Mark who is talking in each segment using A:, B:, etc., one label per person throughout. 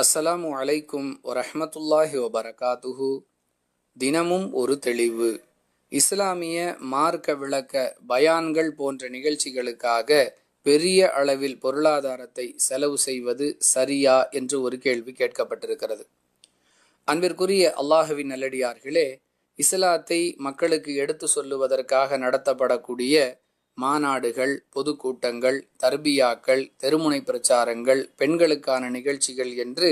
A: அஸ்ஸலாமு அலைக்கும் வரஹ்மத்துல்லாஹி வபரகாத்துஹு. தினமும் ஒரு தெளிவு. இஸ்லாமிய மார்க்க விளக்க பயான்கள் போன்ற நிகழ்ச்சிகளுக்காக பெரிய அளவில் பொருளாதாரத்தை செலவு செய்வது சரியா என்று ஒரு கேள்வி கேட்கப்பட்டிருக்கிறது. அன்பிற்குரிய அல்லாஹுவின் நல்லடியார்களே இஸ்லாத்தை மக்களுக்கு எடுத்து சொல்லுவதற்காக நடத்தப்படக்கூடிய மாநாடுகள் பொதுக்கூட்டங்கள் தர்பியாக்கள் தெருமுனை பிரச்சாரங்கள் பெண்களுக்கான நிகழ்ச்சிகள் என்று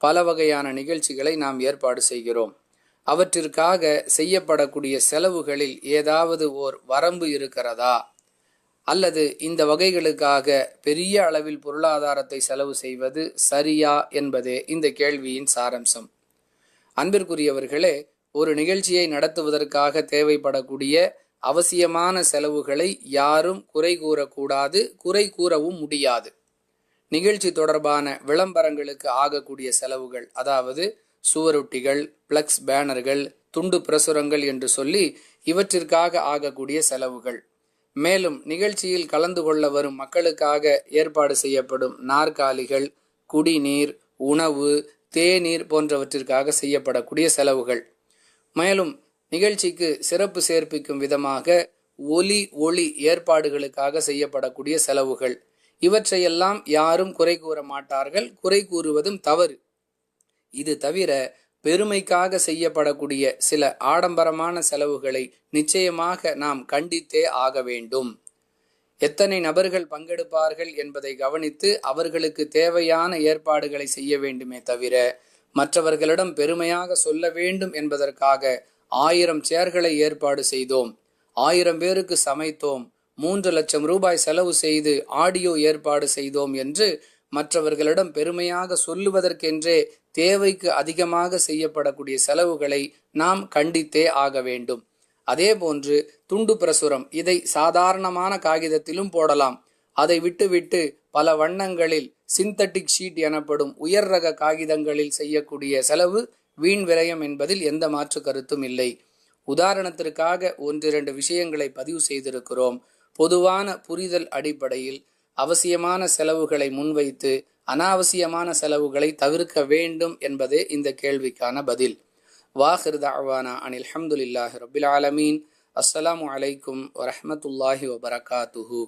A: பல வகையான நிகழ்ச்சிகளை நாம் ஏற்பாடு செய்கிறோம். அவற்றிற்காக செய்யப்படக்கூடிய செலவுகளில் ஏதாவது ஓர் வரம்பு இருக்கிறதா? அல்லது இந்த வகைகளுக்காக பெரிய அளவில் பொருளாதாரத்தை செலவு செய்வது சரியா என்பதே இந்த கேள்வியின் சாரம்சம். அன்பிற்குரியவர்களே ஒரு நிகழ்ச்சியை நடத்துவதற்காக தேவைப்படக்கூடிய அவசியமான செலவுகளை யாரும் குறை கூறக்கூடாது குறை கூறவும் முடியாது. நிகழ்ச்சி தொடர்பான விளம்பரங்களுக்கு ஆகக்கூடிய செலவுகள் அதாவது சுவரொட்டிகள் பிளக்ஸ் பேனர்கள் துண்டு பிரசுரங்கள் என்று சொல்லி இவற்றிற்காக ஆகக்கூடிய செலவுகள். மேலும் நிகழ்ச்சியில் கலந்து கொள்ள வரும் மக்களுக்காக ஏற்பாடு செய்யப்படும் நாற்காலிகள் குடிநீர் உணவு தேநீர் போன்றவற்றிற்காக செய்யப்படக்கூடிய செலவுகள். மேலும் நிகழ்ச்சிக்கு சிறப்பு சேர்ப்பிக்கும் விதமாக ஒலி ஒளி ஏற்பாடுகளுக்காக செய்யப்படக்கூடிய செலவுகள். இவற்றையெல்லாம் யாரும் குறை கூற மாட்டார்கள். குறை கூறுவதும் தவறு. இது தவிர பெருமைக்காக செய்யப்படக்கூடிய சில ஆடம்பரமான செலவுகளை நிச்சயமாக நாம் கண்டித்தே ஆக வேண்டும். எத்தனை நபர்கள் பங்கெடுப்பார்கள் என்பதை கவனித்து அவர்களுக்கு தேவையான ஏற்பாடுகளை செய்ய வேண்டுமே தவிர மற்றவர்களிடம் பெருமையாக சொல்ல வேண்டும் என்பதற்காக ஆயிரம் சேர்களை ஏற்பாடு செய்தோம். ஆயிரம் பேருக்கு சமைத்தோம். மூன்று லட்சம் ரூபாய் செலவு செய்து ஆடியோ ஏற்பாடு செய்தோம் என்று மற்றவர்களிடம் பெருமையாக சொல்லுவதற்கென்றே தேவைக்கு அதிகமாக செய்யப்படக்கூடிய செலவுகளை நாம் கண்டித்தே ஆக வேண்டும். அதே போன்று துண்டு பிரசுரம் இதை சாதாரணமான காகிதத்திலும் போடலாம். அதை விட்டுவிட்டு பல வண்ணங்களில் சிந்தட்டிக் ஷீட் எனப்படும் உயர் ரக காகிதங்களில் செய்யக்கூடிய செலவு வீண் விரயம் என்பதில் எந்த மாற்று கருத்தும் இல்லை. உதாரணத்திற்காக ஒன்றிரண்டு விஷயங்களை பதிவு செய்திருக்கிறோம். பொதுவான புரிதல் அடிப்படையில் அவசியமான செலவுகளை முன்வைத்து அனாவசியமான செலவுகளை தவிர்க்க வேண்டும் என்பதே இந்த கேள்விக்கான பதில். வாஹிர் தாவானா அனில் அஹமதுல்லாஹி ரபில் ஆலமீன். அஸ்ஸலாமு அலைக்கும் வரஹமத்துல்லாஹி வபரகாத்துஹூ.